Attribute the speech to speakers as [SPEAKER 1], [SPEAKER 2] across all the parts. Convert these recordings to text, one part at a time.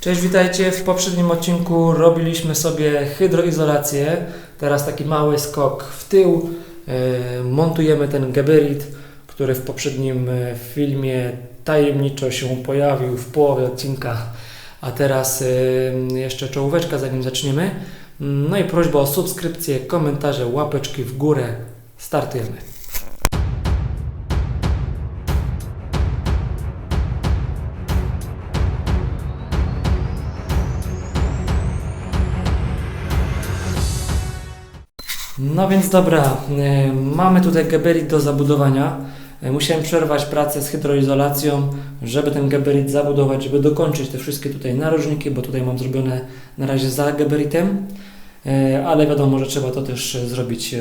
[SPEAKER 1] Cześć, witajcie. W poprzednim odcinku robiliśmy sobie hydroizolację. Teraz taki mały skok w tył. E, Montujemy ten gabarit, który w poprzednim e, filmie tajemniczo się pojawił w połowie odcinka. A teraz e, jeszcze czołóweczka zanim zaczniemy. No i prośba o subskrypcję, komentarze, łapeczki w górę. Startujemy. No więc dobra, e, mamy tutaj gabarit do zabudowania. E, Musiałem przerwać pracę z hydroizolacją, żeby ten gabarit zabudować, żeby dokończyć te wszystkie tutaj narożniki, bo tutaj mam zrobione na razie za gabaritem, E, ale wiadomo, że trzeba to też zrobić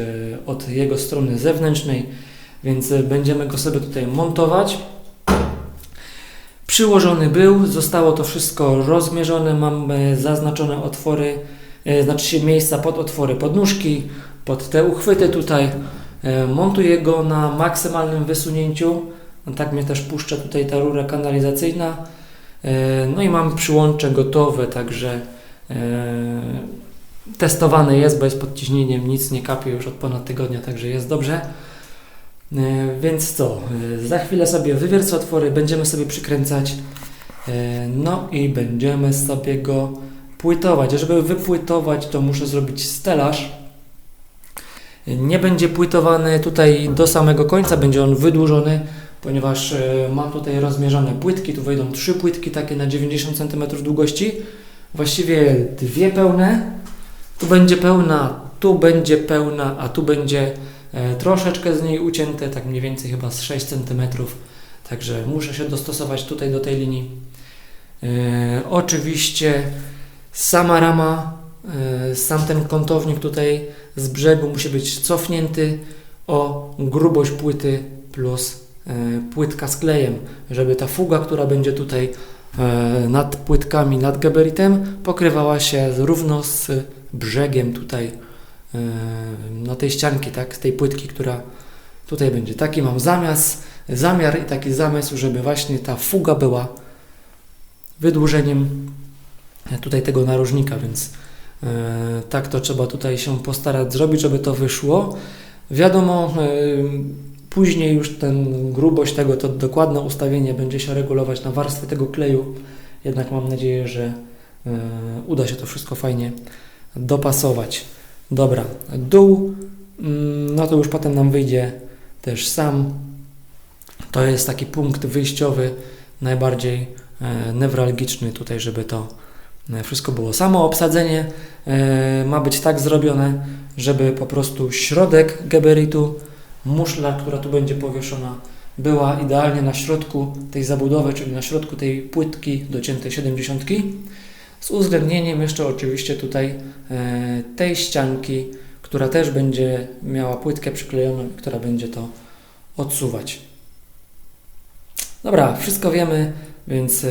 [SPEAKER 1] od jego strony zewnętrznej, więc będziemy go sobie tutaj montować. Przyłożony był, zostało to wszystko rozmierzone, mam zaznaczone otwory, znaczy się miejsca pod otwory podnóżki, pod te uchwyty tutaj. E, Montuję go na maksymalnym wysunięciu. No tak mnie też puszcza tutaj ta rura kanalizacyjna. E, No i mam przyłącze gotowe, także e, testowane jest, bo jest pod ciśnieniem, nic nie kapie już od ponad tygodnia, także jest dobrze. Więc co, za chwilę sobie wywiercę otwory, będziemy sobie przykręcać, no i będziemy sobie go płytować. Żeby wypłytować, to muszę zrobić stelaż. Nie będzie płytowany tutaj do samego końca, będzie on wydłużony, ponieważ e, mam tutaj rozmierzone płytki. Tu wejdą trzy płytki takie na 90 cm długości. Właściwie dwie pełne. Tu będzie pełna, tu będzie pełna, a tu będzie e, troszeczkę z niej ucięte, tak mniej więcej chyba z 6 cm. Także muszę się dostosować tutaj do tej linii. E, oczywiście sama rama, sam ten kątownik tutaj z brzegu musi być cofnięty o grubość płyty plus e, płytka z klejem, żeby ta fuga, która będzie tutaj e, nad płytkami, nad gabaritem, pokrywała się równo z brzegiem tutaj e, no tej ścianki, tak, z tej płytki, która tutaj będzie. Taki mam zamiast, zamiar i taki zamysł, żeby właśnie ta fuga była wydłużeniem e, tutaj tego narożnika, więc e, tak to trzeba tutaj się postarać zrobić, żeby to wyszło. Wiadomo, e, później już ten grubość tego, to dokładne ustawienie będzie się regulować na warstwę tego kleju. Jednak mam nadzieję, że e, uda się to wszystko fajnie dopasować. Dobra, dół, mm, no to już potem nam wyjdzie też sam. To jest taki punkt wyjściowy, najbardziej e, newralgiczny tutaj, żeby to e, wszystko było. Samo obsadzenie e, ma być tak zrobione, żeby po prostu środek gabaritu, muszla, która tu będzie powieszona, była idealnie na środku tej zabudowy, czyli na środku tej płytki dociętej 70 z uwzględnieniem jeszcze oczywiście tutaj e, tej ścianki, która też będzie miała płytkę przyklejoną, która będzie to odsuwać. Dobra, wszystko wiemy, więc e,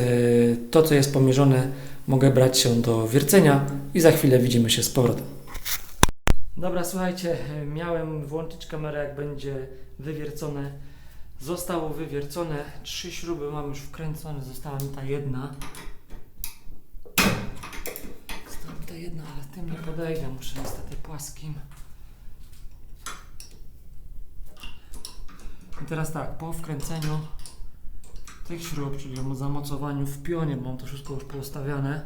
[SPEAKER 1] to, co jest pomierzone, mogę brać się do wiercenia i za chwilę widzimy się z powrotem. Dobra, słuchajcie, miałem włączyć kamerę, jak będzie wywiercone. Zostało wywiercone, trzy śruby mam już wkręcone, została mi ta jedna. Została mi ta jedna, ale tym nie podejdę, muszę niestety płaskim. I teraz tak, po wkręceniu tych śrub, czyli zamocowaniu w pionie, mam to wszystko już poustawiane,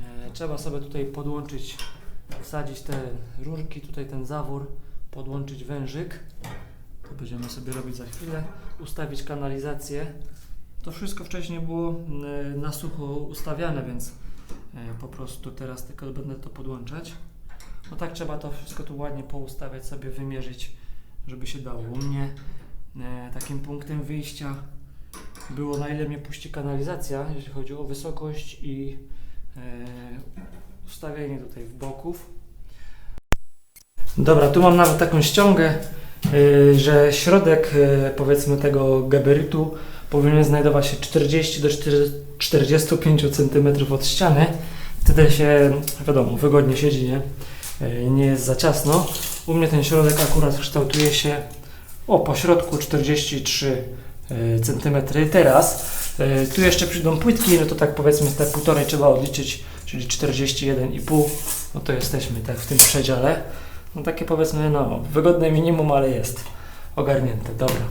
[SPEAKER 1] e, trzeba sobie tutaj podłączyć, wsadzić te rurki, tutaj ten zawór, podłączyć wężyk. To będziemy sobie robić za chwilę. Ustawić kanalizację. To wszystko wcześniej było e, na sucho ustawiane, więc e, po prostu teraz tylko będę to podłączać. No tak trzeba to wszystko tu ładnie poustawiać, sobie wymierzyć, żeby się dało. U mnie takim punktem wyjścia było na ile mnie puści kanalizacja, jeśli chodzi o wysokość i e, ustawienie tutaj w boków. Dobra, tu mam nawet taką ściągę, y, że środek powiedzmy tego gabaritu powinien znajdować się 40 do 4 45 cm od ściany. Wtedy się, wiadomo, wygodnie siedzi, nie? Nie jest za ciasno. U mnie ten środek akurat kształtuje się o po środku 43 cm. Teraz E, Tu jeszcze przyjdą płytki, no to tak powiedzmy te półtorej trzeba odliczyć, czyli 41,5, no to jesteśmy tak w tym przedziale. No takie powiedzmy, no wygodne minimum, ale jest ogarnięte, dobra.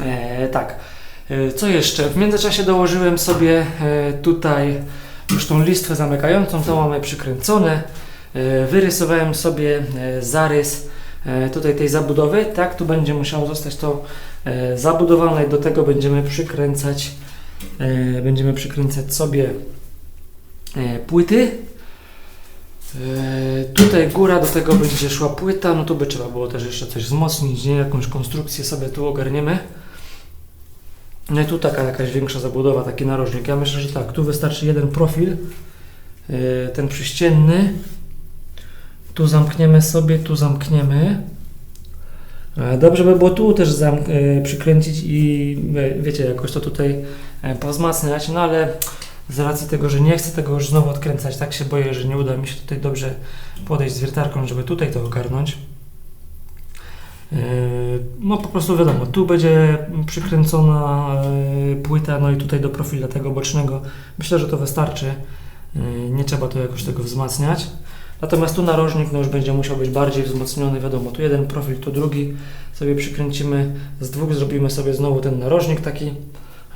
[SPEAKER 1] E, tak, e, co jeszcze? W międzyczasie dołożyłem sobie e, tutaj już tą listwę zamykającą, to mamy przykręcone. Wyrysowałem sobie zarys tutaj tej zabudowy, tak, tu będzie musiało zostać to e, zabudowane i do tego będziemy przykręcać e, będziemy przykręcać sobie e, płyty. E, tutaj góra, do tego będzie szła płyta, no tu by trzeba było też jeszcze coś wzmocnić, nie? Jakąś konstrukcję sobie tu ogarniemy. No i tu taka jakaś większa zabudowa, taki narożnik. Ja myślę, że tak, tu wystarczy jeden profil, e, ten przyścienny. Tu zamkniemy sobie, tu zamkniemy. E, Dobrze by było tu też e, przykręcić i wiecie, jakoś to tutaj e, pozmacniać, no ale z racji tego, że nie chcę tego już znowu odkręcać, tak się boję, że nie uda mi się tutaj dobrze podejść z wiertarką, żeby tutaj to ogarnąć. No po prostu wiadomo, tu będzie przykręcona płyta, no i tutaj do profilu tego bocznego. Myślę, że to wystarczy. Nie trzeba tu jakoś tego wzmacniać. Natomiast tu narożnik no już będzie musiał być bardziej wzmocniony, wiadomo, tu jeden profil, tu drugi sobie przykręcimy, z dwóch zrobimy sobie znowu ten narożnik taki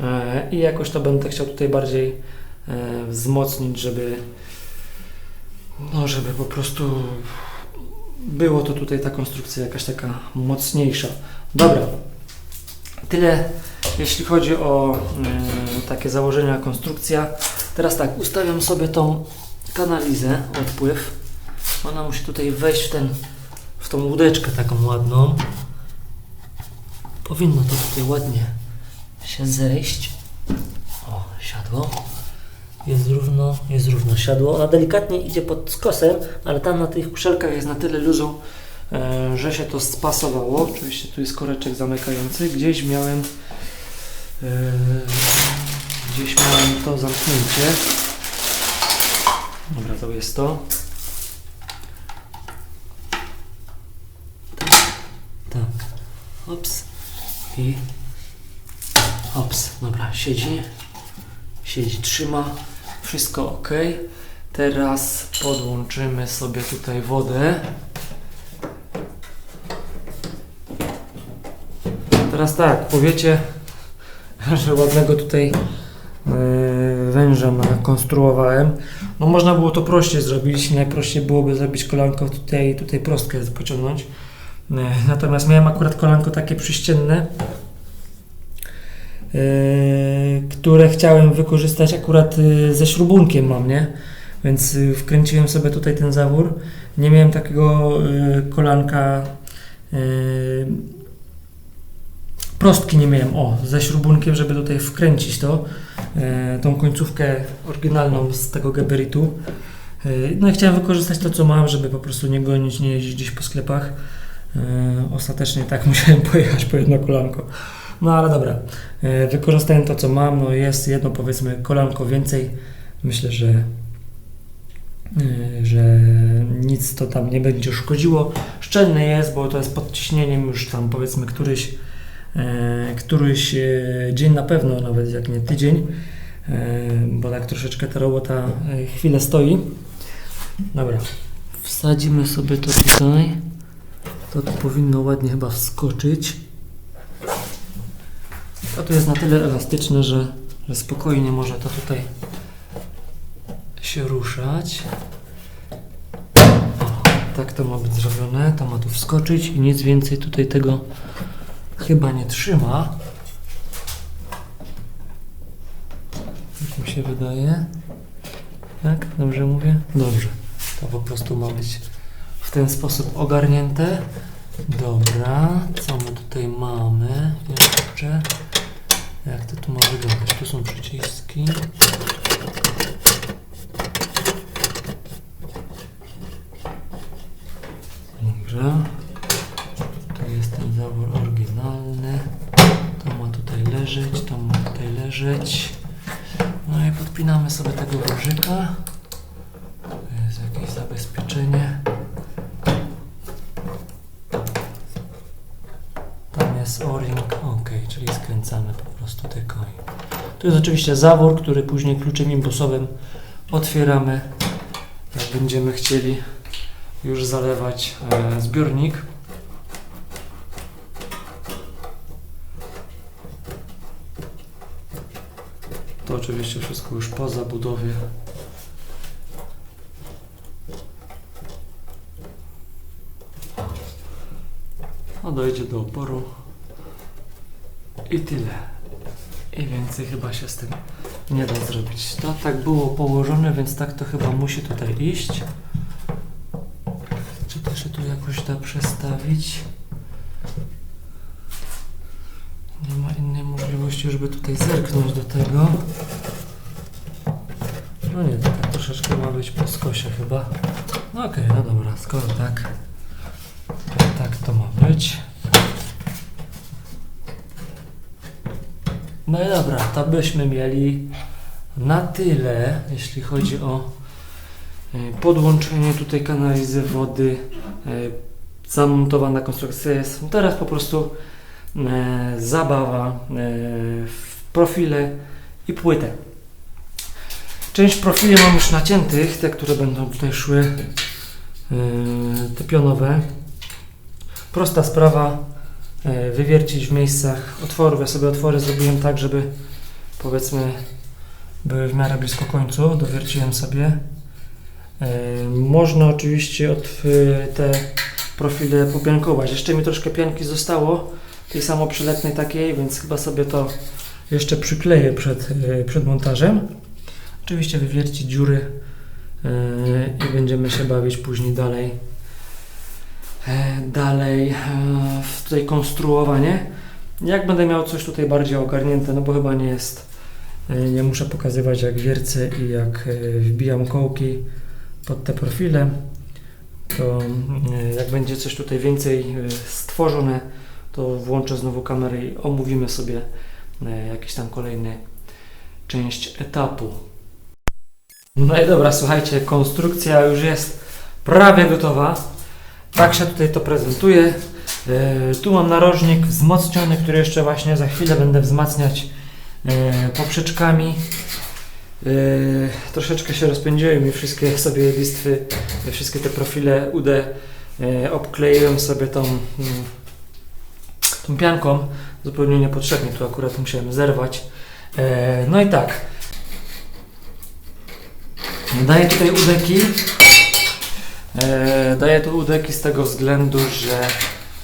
[SPEAKER 1] e, i jakoś to będę chciał tutaj bardziej e, wzmocnić, żeby no, żeby po prostu było to tutaj ta konstrukcja jakaś taka mocniejsza. Dobra, tyle jeśli chodzi o e, takie założenia, konstrukcja. Teraz tak, ustawiam sobie tą kanalizę, odpływ. Ona musi tutaj wejść w, ten, w tą łódeczkę taką ładną. Powinno to tutaj ładnie się zejść. O, siadło. Jest równo, jest równo siadło. Ona delikatnie idzie pod skosem, ale tam na tych kuszelkach jest na tyle luzu, e, że się to spasowało. Oczywiście tu jest koreczek zamykający. Gdzieś miałem e, gdzieś miałem to zamknięcie. Dobra, to jest to. Tak. Tak. Ops. I ops. Dobra, siedzi. Siedzi, trzyma. Wszystko ok. Teraz podłączymy sobie tutaj wodę. Teraz tak, powiecie, że ładnego tutaj yy, węża nakonstruowałem. No można było to prościej zrobić, najprościej byłoby zrobić kolanko tutaj, tutaj prostkę pociągnąć. Yy, Natomiast miałem akurat kolanko takie przyścienne, yy, które chciałem wykorzystać akurat yy, ze śrubunkiem mam, nie? Więc wkręciłem sobie tutaj ten zawór. Nie miałem takiego kolanka prostki nie miałem, o, ze śrubunkiem, żeby tutaj wkręcić to, e, tą końcówkę oryginalną z tego gabaritu. E, no i chciałem wykorzystać to, co mam, żeby po prostu nie gonić, nie jeździć gdzieś po sklepach. E, ostatecznie tak musiałem pojechać po jedno kolanko. No ale dobra, e, wykorzystałem to, co mam, no jest jedno powiedzmy kolanko więcej. Myślę, że e, że nic to tam nie będzie szkodziło. Szczelny jest, bo to jest pod ciśnieniem już tam powiedzmy któryś któryś dzień na pewno, nawet jak nie tydzień, bo tak troszeczkę ta robota chwilę stoi. Dobra, wsadzimy sobie to tutaj. To tu powinno ładnie chyba wskoczyć. To tu jest na tyle elastyczne, że, że spokojnie może to tutaj się ruszać. O, tak to ma być zrobione, to ma tu wskoczyć i nic więcej tutaj tego chyba nie trzyma. Jak mi się wydaje. Tak? Dobrze mówię? Dobrze. To po prostu ma być ten sposób ogarnięte. Dobra, co my tutaj mamy jeszcze? Jak to tu ma wyglądać? Tu są przyciski. Dobrze. Tu jest ten zawór oryginalny. To ma tutaj leżeć, to ma tutaj leżeć. No i podpinamy sobie tego wężyka. To jest jakieś zabezpieczenie. Tam jest o-ring, ok, czyli skręcamy po prostu tylko i To jest oczywiście zawór, który później kluczem imbusowym otwieramy, jak będziemy chcieli już zalewać e, zbiornik. To oczywiście wszystko już po zabudowie. No dojdzie do oporu. I tyle. I więcej chyba się z tym nie da zrobić. To tak było położone, więc tak to chyba musi tutaj iść. Czy też się tu jakoś da przestawić? Nie ma innej możliwości, żeby tutaj zerknąć do tego. No nie, to tak troszeczkę ma być po skosie chyba. No okej, no dobra, skoro tak, to tak to ma być. No i dobra, to byśmy mieli na tyle, jeśli chodzi o e, podłączenie tutaj kanalizy wody. e, Zamontowana konstrukcja jest teraz po prostu e, zabawa w profile i płytę. Część profili mam już naciętych, te, które będą tutaj szły, te pionowe. Prosta sprawa, wywiercić w miejscach otworów. Ja sobie otwory zrobiłem tak, żeby powiedzmy były w miarę blisko końcu, dowierciłem sobie. E, Można oczywiście e, te profile popiankować. Jeszcze mi troszkę pianki zostało, tej samo przylepnej takiej, więc chyba sobie to jeszcze przykleję przed, e, przed montażem. Oczywiście wywiercić dziury e, i będziemy się bawić później dalej. E, Dalej e, w tutaj konstruowanie. Jak będę miał coś tutaj bardziej ogarnięte, no bo chyba nie jest, nie muszę pokazywać jak wiercę i jak e, wbijam kołki pod te profile, to jak będzie coś tutaj więcej stworzone, to włączę znowu kamerę i omówimy sobie jakiś tam kolejny część etapu. No i dobra, słuchajcie, konstrukcja już jest prawie gotowa. Tak się tutaj to prezentuje. E, tu mam narożnik wzmocniony, który jeszcze właśnie za chwilę będę wzmacniać e, poprzeczkami. E, troszeczkę się rozpędziłem i wszystkie sobie listwy, wszystkie te profile UD obkleiłem sobie tą, mm, tą pianką. Zupełnie niepotrzebnie, tu akurat musiałem zerwać. No i tak. Daję tutaj udeki. E, daję tu udeki z tego względu, że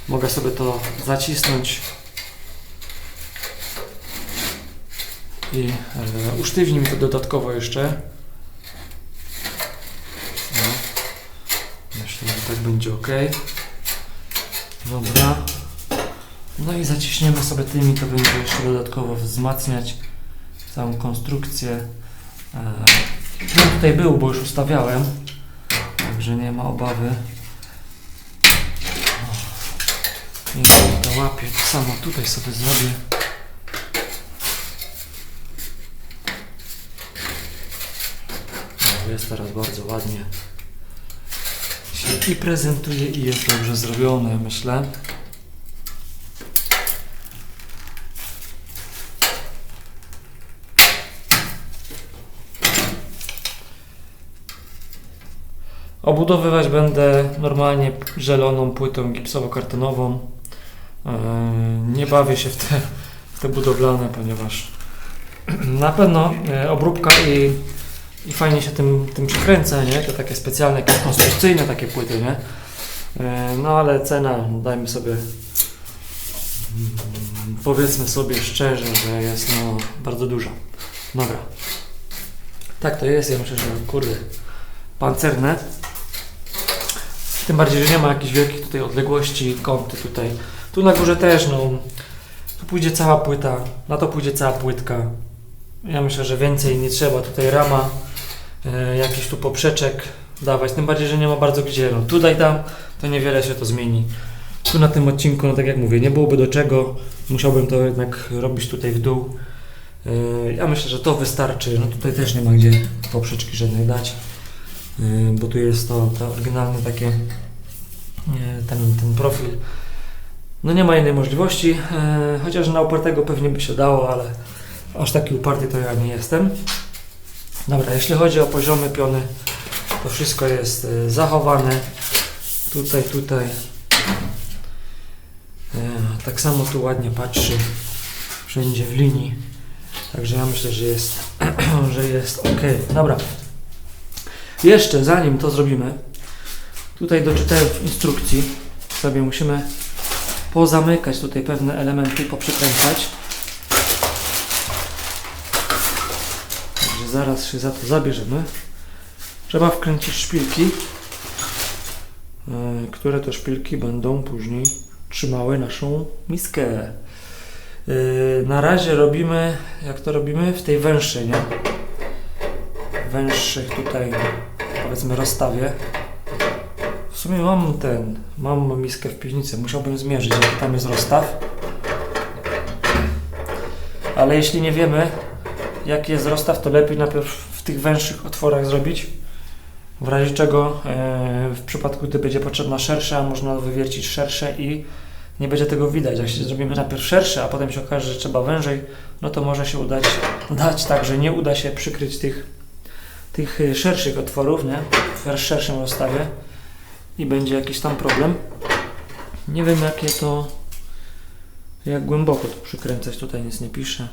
[SPEAKER 1] mogę sobie to zacisnąć i e, usztywni mi to dodatkowo jeszcze. No. Myślę, że tak będzie ok. Dobra. No i zaciśniemy sobie tymi, to będzie jeszcze dodatkowo wzmacniać całą konstrukcję. E, no tutaj był, bo już ustawiałem. Także nie ma obawy. Niech to łapie. To samo tutaj sobie zrobię. Jest teraz bardzo ładnie. Się i prezentuje i jest dobrze zrobione, myślę. Obudowywać będę normalnie żeloną płytą gipsowo-kartonową. Eee, Nie bawię się w te, w te budowlane, ponieważ na pewno e, obróbka i, i fajnie się tym, tym przykręca, nie? Te takie specjalne, konstrukcyjne takie płyty, nie? E, No ale cena, dajmy sobie, mm, powiedzmy sobie szczerze, że jest no bardzo duża. Dobra. Tak to jest, ja myślę, że kurde, pancerne. Tym bardziej, że nie ma jakichś wielkich tutaj odległości, kąty tutaj. Tu na górze też, no. Tu pójdzie cała płyta, na to pójdzie cała płytka. Ja myślę, że więcej nie trzeba. Tutaj rama, e, jakiś tu poprzeczek dawać. Tym bardziej, że nie ma bardzo gdzie. No, tutaj dam, to niewiele się to zmieni. Tu na tym odcinku, no tak jak mówię, nie byłoby do czego. Musiałbym to jednak robić tutaj w dół. E, ja myślę, że to wystarczy. No tutaj też nie ma gdzie poprzeczki żadnej dać. Bo tu jest to, to oryginalne takie yy, ten, ten profil. No nie ma innej możliwości, yy, chociaż na upartego pewnie by się dało, ale Aż taki uparty to ja nie jestem. Dobra, jeśli chodzi o poziomy piony, to wszystko jest e, zachowane. Tutaj, tutaj. E, Tak samo tu ładnie patrzy. Wszędzie w linii. Także ja myślę, że jest, że jest ok. Dobra. Jeszcze zanim to zrobimy, tutaj doczytałem w instrukcji, sobie musimy pozamykać tutaj pewne elementy, poprzykręcać. Także zaraz się za to zabierzemy. Trzeba wkręcić szpilki, yy, które to szpilki będą później trzymały naszą miskę. Yy, na razie robimy, jak to robimy? W tej węższej, nie? Węższych tutaj, powiedzmy, rozstawie. W sumie mam ten, mam miskę w piwnicy, musiałbym zmierzyć, jaki tam jest rozstaw. Ale jeśli nie wiemy, jaki jest rozstaw, to lepiej najpierw w tych węższych otworach zrobić. W razie czego, e, w przypadku gdy będzie potrzebna szersza, można wywiercić szersze i nie będzie tego widać. Jak się zrobimy najpierw szersze, a potem się okaże, że trzeba wężej, no to może się udać dać tak, że nie uda się przykryć tych, tych e, szerszych otworów, nie? W szerszym rozstawie i będzie jakiś tam problem. Nie wiem jakie to, jak głęboko to przykręcać, tutaj nic nie pisze.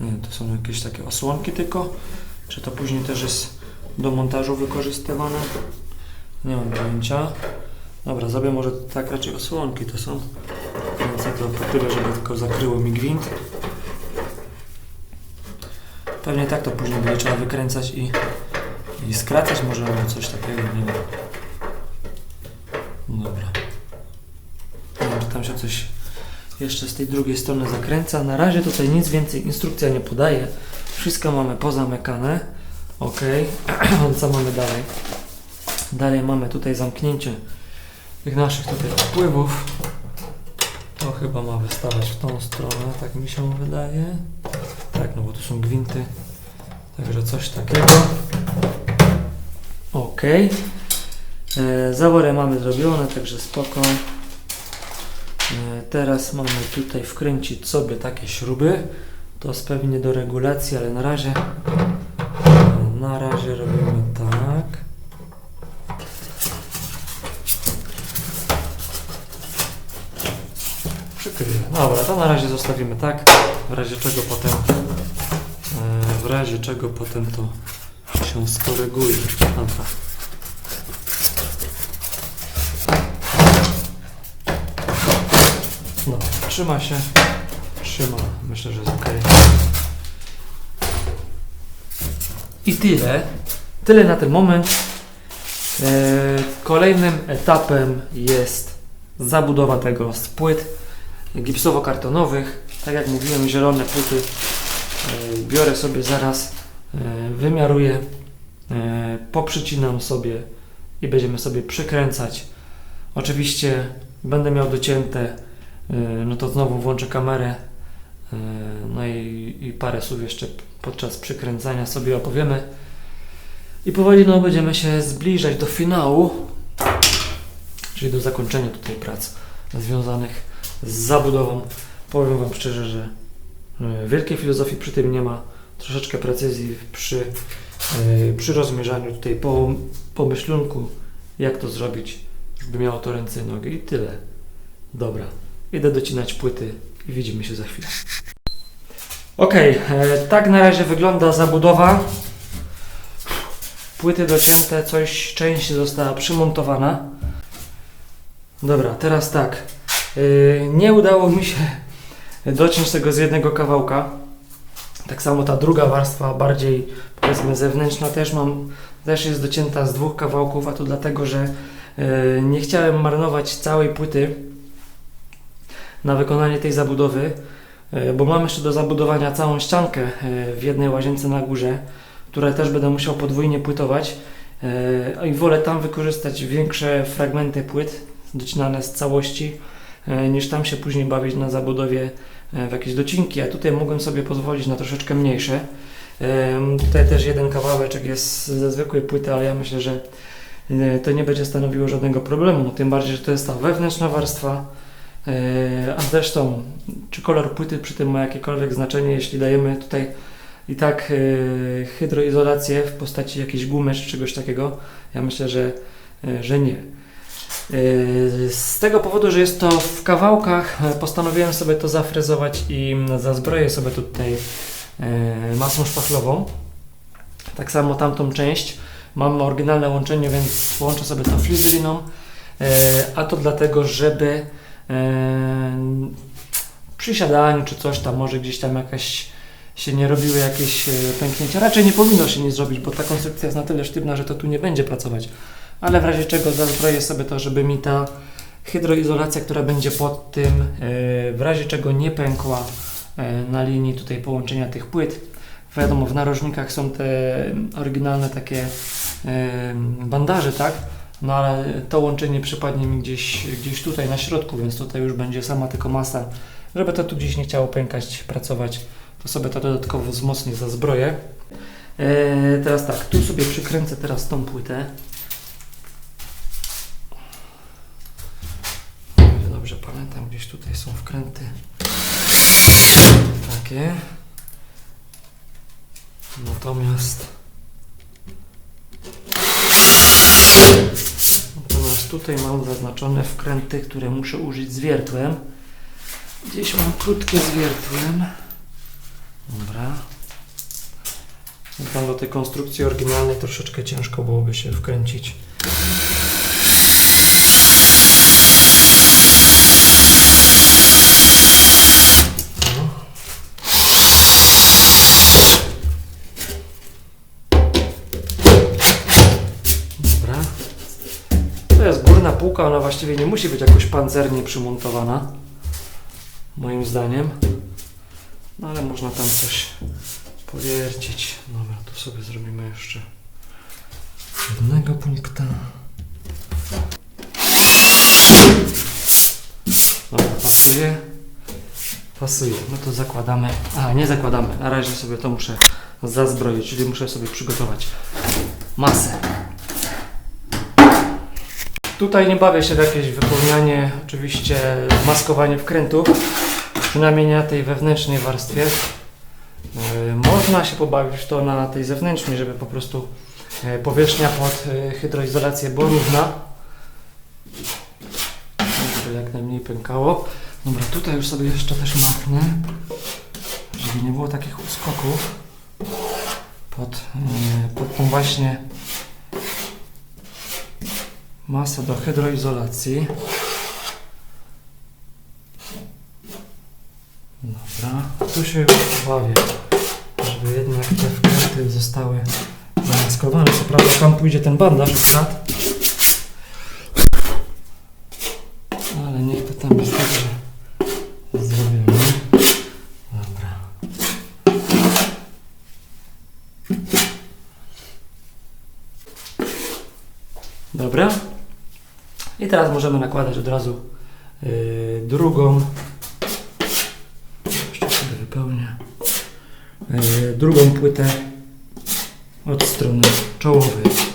[SPEAKER 1] Nie, to są jakieś takie osłonki tylko. Czy to później też jest do montażu wykorzystywane? Nie mam pojęcia. Dobra, zrobię może tak raczej osłonki to są. Kręcę to po tyle, żeby tylko zakryło mi gwint. Pewnie tak to później będzie trzeba wykręcać i, i skracać może coś takiego, nie wiem. Dobra. Czy tam się coś jeszcze z tej drugiej strony zakręca. Na razie tutaj nic więcej instrukcja nie podaje. Wszystko mamy pozamykane. Ok. Co mamy dalej? Dalej mamy tutaj zamknięcie tych naszych tutaj wpływów. To chyba ma wystawać w tą stronę, tak mi się wydaje. Tak, no bo tu są gwinty. Także coś takiego. Ok. E, zawory mamy zrobione, także spoko. E, teraz mamy tutaj wkręcić sobie takie śruby. To jest pewnie do regulacji, ale na razie na razie robimy tak. Przykryję. Dobra, to na razie zostawimy tak. W razie czego potem w razie czego potem to się skoryguje. Dobra. No, trzyma się. Trzyma. Myślę, że jest ok. I tyle. Tyle na ten moment. E, kolejnym etapem jest zabudowa tego z płyt gipsowo-kartonowych. Tak jak mówiłem, zielone płyty biorę sobie zaraz, e, wymiaruję, e, poprzycinam sobie i będziemy sobie przykręcać. Oczywiście będę miał docięte, e, no to znowu włączę kamerę, e, no i, i parę słów jeszcze podczas przykręcania sobie opowiemy. I powoli no, będziemy się zbliżać do finału, czyli do zakończenia tutaj prac związanych z zabudową. Powiem Wam szczerze, że e, wielkiej filozofii przy tym nie ma, troszeczkę precyzji przy, e, przy rozmierzaniu tutaj po pomyślunku, jak to zrobić, żeby miało to ręce i nogi i tyle. Dobra, idę docinać płyty i widzimy się za chwilę. Ok, e, tak na razie wygląda zabudowa. Płyty docięte, coś, część została przymontowana. Dobra, teraz tak. Nie udało mi się dociąć tego z jednego kawałka. Tak samo ta druga warstwa, bardziej powiedzmy zewnętrzna, też mam, też jest docięta z dwóch kawałków, a to dlatego, że yy, nie chciałem marnować całej płyty na wykonanie tej zabudowy, yy, bo mam jeszcze do zabudowania całą ściankę yy, w jednej łazience na górze, które też będę musiał podwójnie płytować. I wolę tam wykorzystać większe fragmenty płyt, docinane z całości, e, niż tam się później bawić na zabudowie e, w jakieś docinki, a tutaj mogłem sobie pozwolić na troszeczkę mniejsze. Em, Tutaj też jeden kawałeczek jest ze zwykłej płyty, ale ja myślę, że e, to nie będzie stanowiło żadnego problemu, no tym bardziej, że to jest ta wewnętrzna warstwa, E, A zresztą, czy kolor płyty przy tym ma jakiekolwiek znaczenie, jeśli dajemy tutaj i tak e, hydroizolację w postaci jakiejś gumy czy czegoś takiego? Ja myślę, że, e, że nie. Z tego powodu, że jest to w kawałkach, postanowiłem sobie to zafrezować i zazbroję sobie tutaj e, masą szpachlową. Tak samo tamtą część. Mam oryginalne łączenie, więc połączę sobie to flizyliną. E, A to dlatego, żeby e, przy siadaniu czy coś tam, może gdzieś tam jakaś się nie robiły jakieś pęknięcia. Raczej nie powinno się nic zrobić, bo ta konstrukcja jest na tyle sztywna, że to tu nie będzie pracować. Ale w razie czego zazbroję sobie to, żeby mi ta hydroizolacja, która będzie pod tym, e, w razie czego nie pękła e, na linii tutaj połączenia tych płyt. Wiadomo, w narożnikach są te oryginalne takie e, bandaże, tak? No ale to łączenie przypadnie mi gdzieś, gdzieś tutaj na środku, więc tutaj już będzie sama tylko masa. Żeby to tu gdzieś nie chciało pękać, pracować, to sobie to dodatkowo wzmocnię za zbroję. E, teraz tak, tu sobie przykręcę teraz tą płytę. O ile Dobrze pamiętam, gdzieś tutaj są wkręty takie. Natomiast Natomiast tutaj mam zaznaczone wkręty, które muszę użyć z wiertłem. Gdzieś mam krótkie z wiertłem. Dobra. Tam do tej konstrukcji oryginalnej troszeczkę ciężko byłoby się wkręcić. Półka, ona właściwie nie musi być jakoś pancernie przymontowana. Moim zdaniem. No ale można tam coś powiercić. Dobra, tu sobie zrobimy jeszcze jednego punkta. Dobra, pasuje. Pasuje. No to zakładamy. A, nie zakładamy. Na razie sobie to muszę zazbroić, czyli muszę sobie przygotować masę. Tutaj nie bawię się w jakieś wypełnianie, oczywiście maskowanie wkrętów, przynajmniej nie na tej wewnętrznej warstwie. Yy, Można się pobawić w to na tej zewnętrznej, żeby po prostu yy, powierzchnia pod yy, hydroizolację była równa. Żeby jak najmniej pękało. Dobra, tutaj już sobie jeszcze też machnę, żeby nie było takich uskoków pod, pod tą właśnie masę do hydroizolacji. Dobra, tu się już bawię, żeby jednak te wkręty zostały zamaskowane. Co prawda tam pójdzie ten bandaż akurat. Ale niech to tam jest dobrze zrobione. Dobra. Dobra. Teraz możemy nakładać od razu yy, drugą. Jeszcze sobie wypełnię. Yy, drugą płytę od strony czołowej.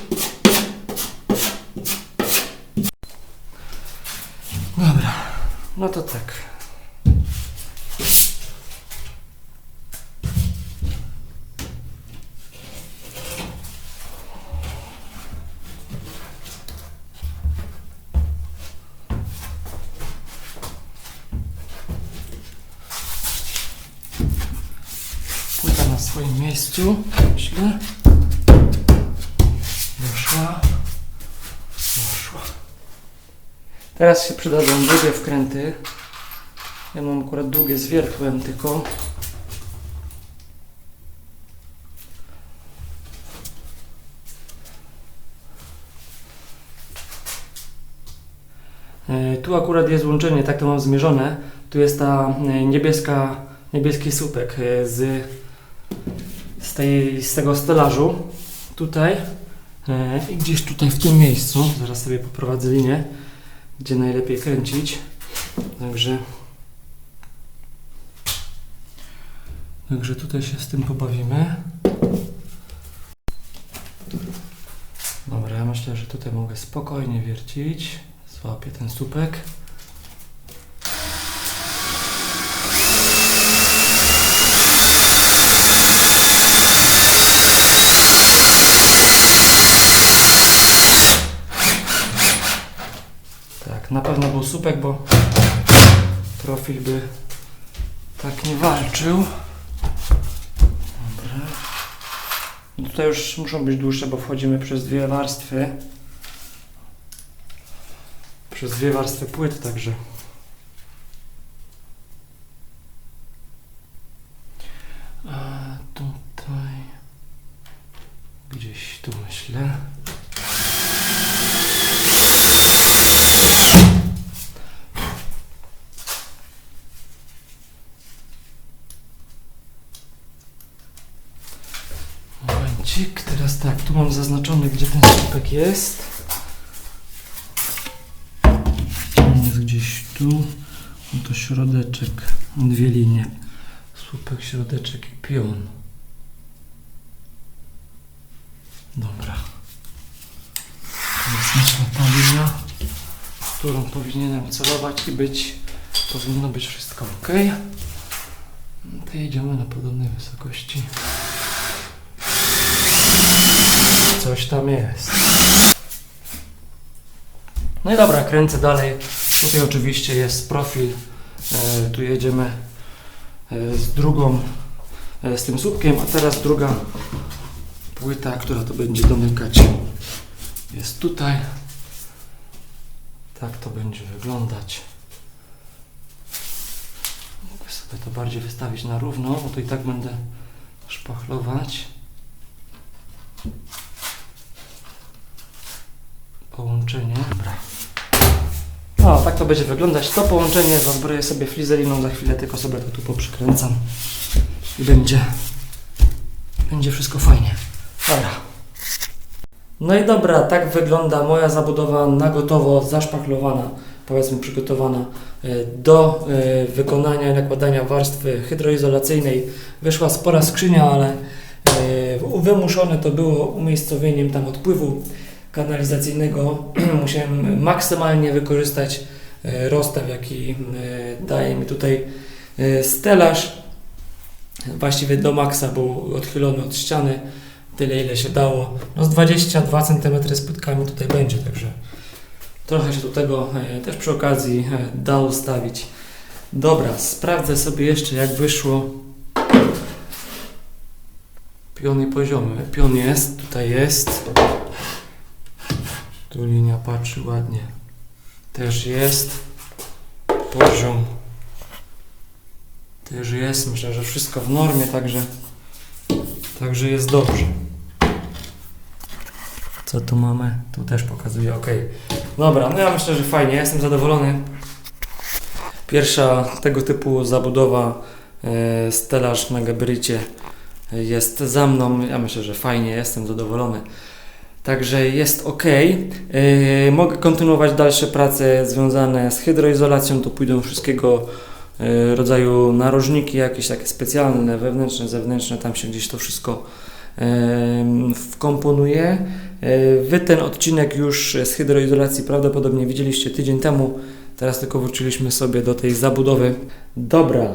[SPEAKER 1] Teraz się przydadzą długie wkręty. Ja mam akurat długie z wiertłem tylko. E, Tu akurat jest łączenie, tak to mam zmierzone. Tu jest ta e, niebieska, niebieski słupek e, z, z, tej, z tego stelażu. Tutaj i gdzieś tutaj w tym miejscu. Zaraz sobie poprowadzę linię, gdzie najlepiej kręcić. Także Także tutaj się z tym pobawimy. Dobra, myślę, że tutaj mogę spokojnie wiercić. Złapię ten słupek. Tak, na pewno był słupek, bo profil by tak nie walczył. Dobra. No Tutaj już muszą być dłuższe, bo wchodzimy przez dwie warstwy. Przez dwie warstwy płyt, także. A tutaj. Gdzieś tu myślę. Momencik, teraz tak, tu mam zaznaczony, gdzie ten słupek jest. Jest gdzieś tu. No to środeczek, dwie linie. Słupek, środeczek i pion. Dobra. To jest nasza ta linia, którą powinienem celować i być, powinno być wszystko ok. No to jedziemy na podobnej wysokości. Coś tam jest. No i dobra, kręcę dalej. Tutaj oczywiście jest profil. E, tu jedziemy e, z drugą, e, z tym słupkiem, a teraz druga płyta, która to będzie domykać. Jest tutaj. Tak to będzie wyglądać. Mogę sobie to bardziej wystawić na równo, bo to i tak będę szpachlować. Połączenie. Dobra. No, tak to będzie wyglądać. To połączenie zazbroję sobie flizeliną za chwilę, tylko sobie to tu poprzykręcam. I będzie, będzie wszystko fajnie. Dobra. No i dobra, tak wygląda moja zabudowa na gotowo, zaszpachlowana, powiedzmy przygotowana e, do e, wykonania i nakładania warstwy hydroizolacyjnej. Wyszła spora skrzynia, ale e, wymuszone to było umiejscowieniem tam odpływu kanalizacyjnego. Musiałem maksymalnie wykorzystać e, rozstaw, jaki e, daje mi tutaj e, stelaż. Właściwie do maksa był odchylony od ściany tyle ile się dało. No z 22 cm z tutaj będzie, także trochę się do tego też przy okazji da ustawić. Dobra, sprawdzę sobie jeszcze jak wyszło. Pion i poziomy. Pion jest, tutaj jest. Tu linia patrzy ładnie. Też jest. Poziom. Też jest. Myślę, że wszystko w normie, także Także jest dobrze. Co tu mamy? Tu też pokazuje, ok. Dobra, no ja myślę, że fajnie, jestem zadowolony. Pierwsza tego typu zabudowa e, stelaż na gabarycie e, jest za mną. Ja myślę, że fajnie, jestem zadowolony. Także jest ok. E, mogę kontynuować dalsze prace związane z hydroizolacją. Tu pójdą wszystkiego e, rodzaju narożniki jakieś takie specjalne, wewnętrzne, zewnętrzne, tam się gdzieś to wszystko em, wkomponuje. Wy ten odcinek już z hydroizolacji prawdopodobnie widzieliście tydzień temu, teraz tylko wróciliśmy sobie do tej zabudowy. Dobra,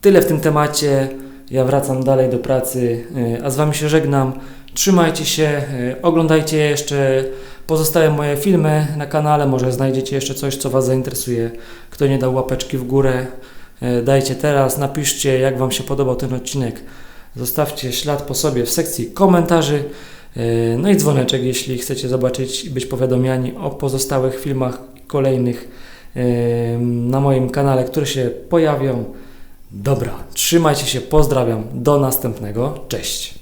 [SPEAKER 1] tyle w tym temacie. Ja wracam dalej do pracy, e, a z Wami się żegnam. Trzymajcie się, e, oglądajcie jeszcze pozostałe moje filmy na kanale, może znajdziecie jeszcze coś, co Was zainteresuje. Kto nie dał łapeczki w górę, e, dajcie teraz, napiszcie, jak Wam się podobał ten odcinek. Zostawcie ślad po sobie w sekcji komentarzy. No i dzwoneczek, jeśli chcecie zobaczyć i być powiadomiani o pozostałych filmach kolejnych na moim kanale, które się pojawią. Dobra, trzymajcie się, pozdrawiam, do następnego, cześć.